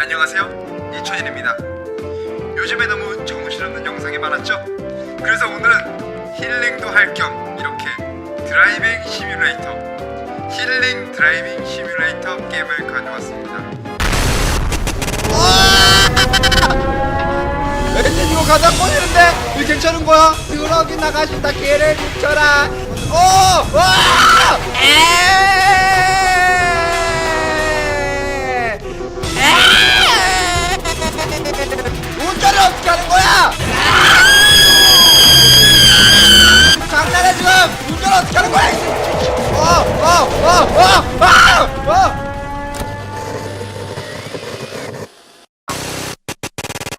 안녕하세요 이천일입니다 요즘에 너무 정신없는 영상이 많았죠? 그래서 오늘은 힐링도 할 겸 이렇게 드라이빙 시뮬레이터 힐링 드라이빙 시뮬레이터 게임을 가져왔습니다 왠지 이거 가다 꺼지는데 이거 괜찮은 거야? 드러기 나가신다 개를 비켜라 오! 와! 에! 에! 운전을 어떻게 하는 거야? 장난해 지금 운전 어떻게 하는 거야? 어! 어! 어! 어!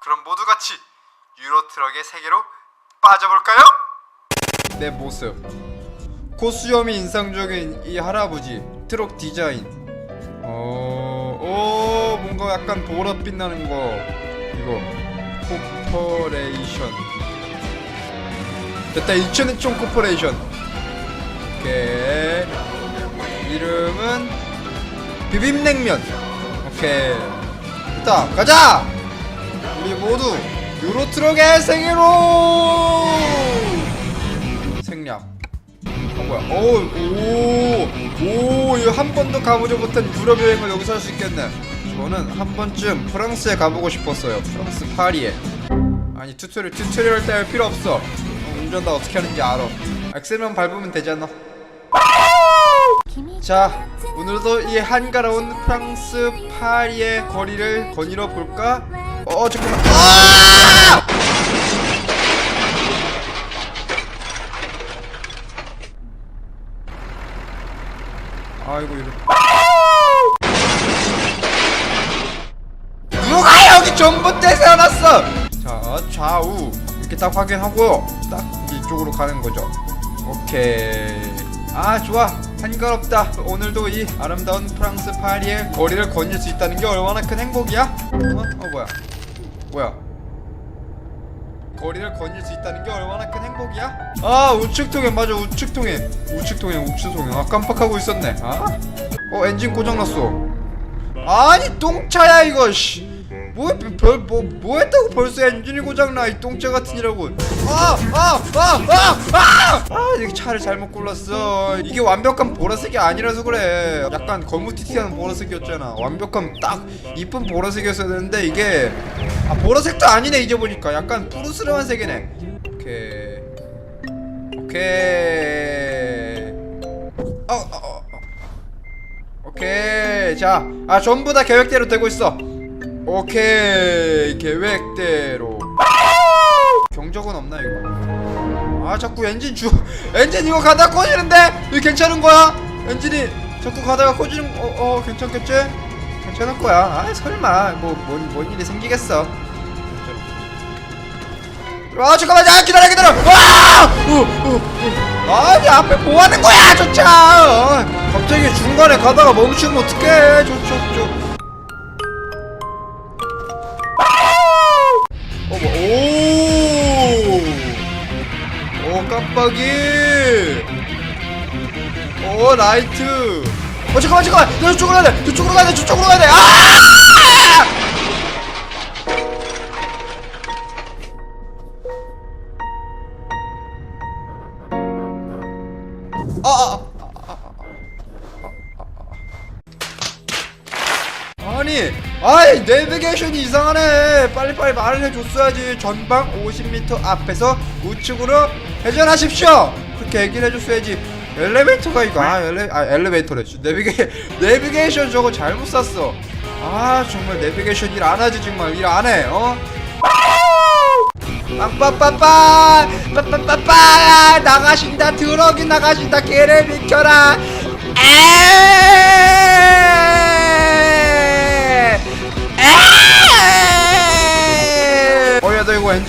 그럼 모두 같이 유로 트럭의 세계로 빠져볼까요? 내 모습 고수염이 인상적인 이 할아버지 트럭 디자인 어... 오 뭔가 약간 보랏빛 나는 거 이거 코퍼레이션 됐다. 2001총 코퍼레이션 오케이. 이름은 비빔냉면. 오케이. 됐다. 가자! 우리 모두 유로트럭의 세계로! 생략. 어 뭐야? 오오오 이거 한 번도 가보지 못한 유럽 여행을 여기서 할 수 있겠네 저는 한 번쯤 프랑스에 가보고 싶었어요. 프랑스 파리에. 아니 튜토리얼 튜토리얼 따위 필요 없어. 어, 운전 다 어떻게 하는지 알아. 악셀만 밟으면 되잖아. 자 오늘도 이 한가로운 프랑스 파리의 거리를 거닐어 볼까? 어 잠깐만. 아! 아이고 이거 누가 여기 전봇대 세워놨어. 자 좌우. 이렇게 딱 확인하고요 딱 이쪽으로 가는 거죠. 오케이. 아 좋아. 한가롭다. 오늘도 이 아름다운 프랑스 파리의 거리를 거닐 수 있다는 게 얼마나 큰 행복이야? 어? 어 뭐야? 뭐야? 거리를 거닐 수 있다는 게 얼마나 큰 행복이야? 아 우측 통행. 맞아 우측 통행. 우측 통행 우측 통행. 아 깜빡하고 있었네. 아? 어 엔진 고장났어. 아니 똥차야 이거. 씨. 뭐, 별, 뭐, 뭐 했다고 벌써 엔진이 고장나, 이 똥차 같은 이라고. 아, 아, 아, 아, 아! 아, 이게 차를 잘못 골랐어. 이게 완벽한 보라색이 아니라서 그래. 약간 거무튀튀한 보라색이었잖아. 완벽한 딱 이쁜 보라색이었어야 되는데, 이게. 아, 보라색도 아니네, 이제 보니까. 약간 푸르스름한 색이네. 오케이. 오케이. 어, 어, 어. 오케이 자, 아 전부 다 계획대로 되고 있어. 오케이 계획대로. 경적은 없나 이거? 아 자꾸 엔진 주 엔진 이거 가다 꺼지는데 이거 괜찮은 거야? 엔진이 자꾸 가다가 꺼지는 어, 어 괜찮겠지? 괜찮을 거야. 아 설마 뭐뭔 뭔 일이 생기겠어? 아 잠깐만 야 기다려 기다려 와! 어. 아니 앞에 뭐 하는 거야 저 차! 어, 갑자기 중간에 가다가 멈추면 어떡해 저저 오 깜빡이 오 라이트. 어 잠깐만 잠깐만. 나 저쪽으로 가야 돼. 저쪽으로 가야 돼. 저쪽으로 가야 돼. 아! 아, 아, 아니, 아이 내비게이션이 이상하네. 빨리빨리 말을 해줬어야지. 전방 50m 앞에서 우측으로 회전하십시오. 그렇게 얘기를 해줬어야지. 엘리베이터가 이거 아, 엘레, 아 엘리베이터래. 내비게 내비게이션 저거 잘못 샀어. 아 정말 내비게이션 일 안 하지 정말 일 안 해. 어? 빠빠빠빠 빠빠빠빠 나가신다 드럭이 나가신다 개를 비켜라 에 어야 나이 거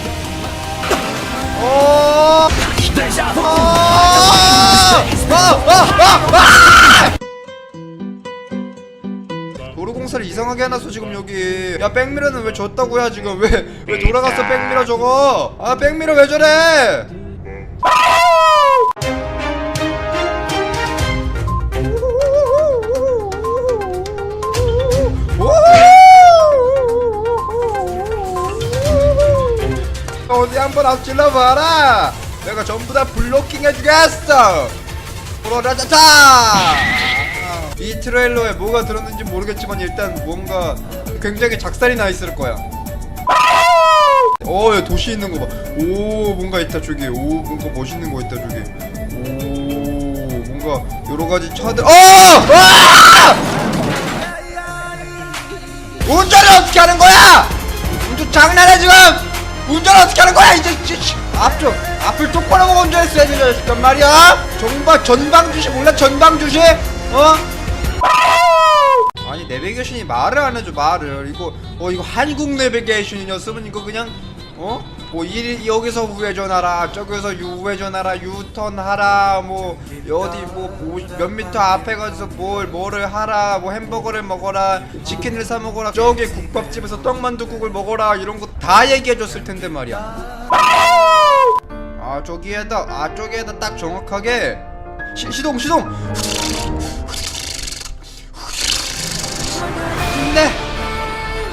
이상하게 해놨어 지금 여기. 야 백미러는 왜 줬다고야 지금? 왜 왜 돌아갔어 백미러 저거? 아 백미러 왜 저래? 어디 한번 앞질러 봐라. 내가 전부 다 블로킹 해주겠어. 브로라자자 이 트레일러에 뭐가 들었는지 모르겠지만 일단 뭔가 굉장히 작살이 나 있을 거야. 어 여기 도시 있는 거 봐 오 뭔가 있다 저기. 오 뭔가 멋있는 거 있다 저기. 오 뭔가 여러 가지 차들 어! 아! 운전을 어떻게 하는 거야? 운전 장난해 지금? 운전 어떻게 하는 거야? 이제. 앞쪽 앞을 똑바로 보고 운전했어야지 말이야. 정박 전방 주시 몰라? 전방 주시? 어 아니 내비게이션이 말을 안 해줘 말을. 이거 어 이거 한국 내비게이션이었으면 이거 그냥 어? 뭐 이, 여기서 우회전하라 저기서 우회전하라 유턴하라 뭐 어디 뭐몇 미터 앞에 가서 뭘 뭐를 하라 뭐 햄버거를 먹어라 치킨을 사 먹어라 저기 국밥집에서 떡만두국을 먹어라 이런 거 다 얘기해 줬을 텐데 말이야. 아 저기에다 아 저기에다 딱 정확하게 시, 시동 시동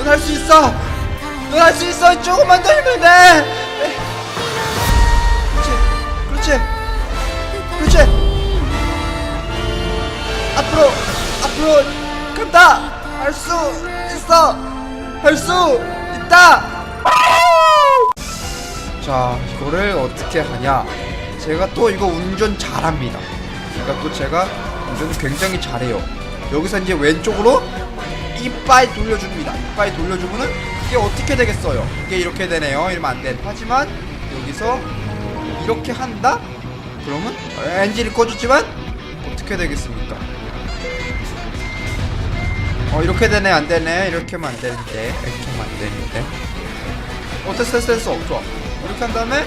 넌 할 수 있어. 넌 할 수 있어. 조금만 더 힘을 내 그렇지. 그렇지. 그렇지. 앞으로 앞으로 간다. 할 수 있어. 할 수 있다. 자 이거를 어떻게 하냐? 제가 또 이거 운전 잘합니다. 그러니까 또 제가 운전 굉장히 잘해요. 여기서 이제 왼쪽으로 이빨 돌려줍니다. 이빨 돌려주면은 이게 어떻게 되겠어요? 이게 이렇게 되네요. 이러면 안 돼. 하지만 여기서 이렇게 한다? 그러면 엔진이 꺼졌지만 어떻게 되겠습니까? 어 이렇게 되네 안 되네. 이렇게 하면 안 되는데. 이렇게 하면 안 되는데. 어 됐어 됐어 됐어 좋아. 이렇게 한 다음에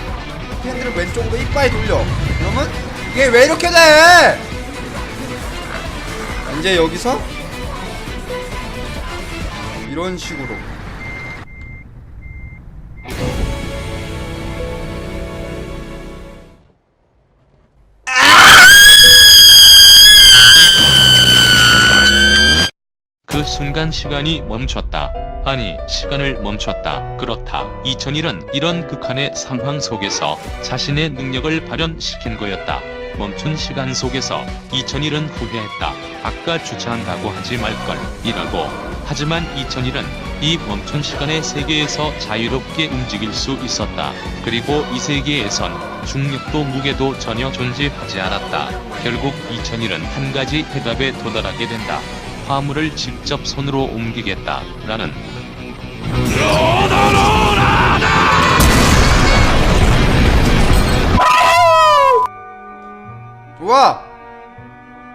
핸들을 왼쪽으로 이빨 돌려. 그러면 이게 왜 이렇게 돼? 이제 여기서 이런 식으로 그 순간 시간이 멈췄다. 아니, 시간을 멈췄다. 그렇다. 2001은 이런 극한의 상황 속에서 자신의 능력을 발현시킨 거였다. 멈춘 시간 속에서 2001은 후회했다. 아까 주차한다고 하지 말걸. 이라고. 하지만 2001은 이 멈춘 시간의 세계에서 자유롭게 움직일 수 있었다. 그리고 이 세계에선 중력도 무게도 전혀 존재하지 않았다. 결국 2001은 한 가지 해답에 도달하게 된다. 화물을 직접 손으로 옮기겠다. 라는 우와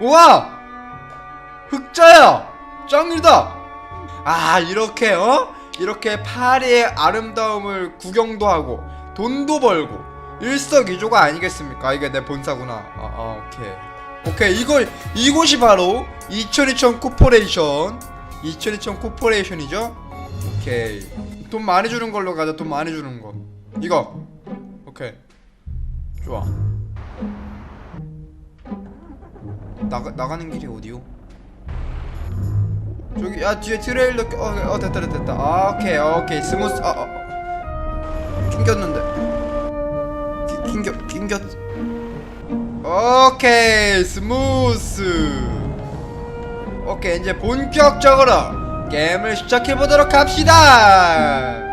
우와 흑자야 짱이다 아 이렇게 어? 이렇게 파리의 아름다움을 구경도 하고 돈도 벌고 일석이조가 아니겠습니까? 이게 내 본사구나. 아, 아 오케이. 오케이 이거 이곳이 바로 2002천 코퍼레이션. 2002천 코퍼레이션이죠? 오케이. 돈 많이 주는 걸로 가자 돈 많이 주는 거. 이거. 오케이. 좋아. 나가 나가는 길이 어디요? 저기 야 뒤에 트레일러 껴- 어, 어 됐다 됐다 아 오케이 오케이. 스무스 아, 아 낑겼는데. 기, 낑겼 낑겼. 오케이 스무스. 오케이 이제 본격적으로 게임을 시작해 보도록 합시다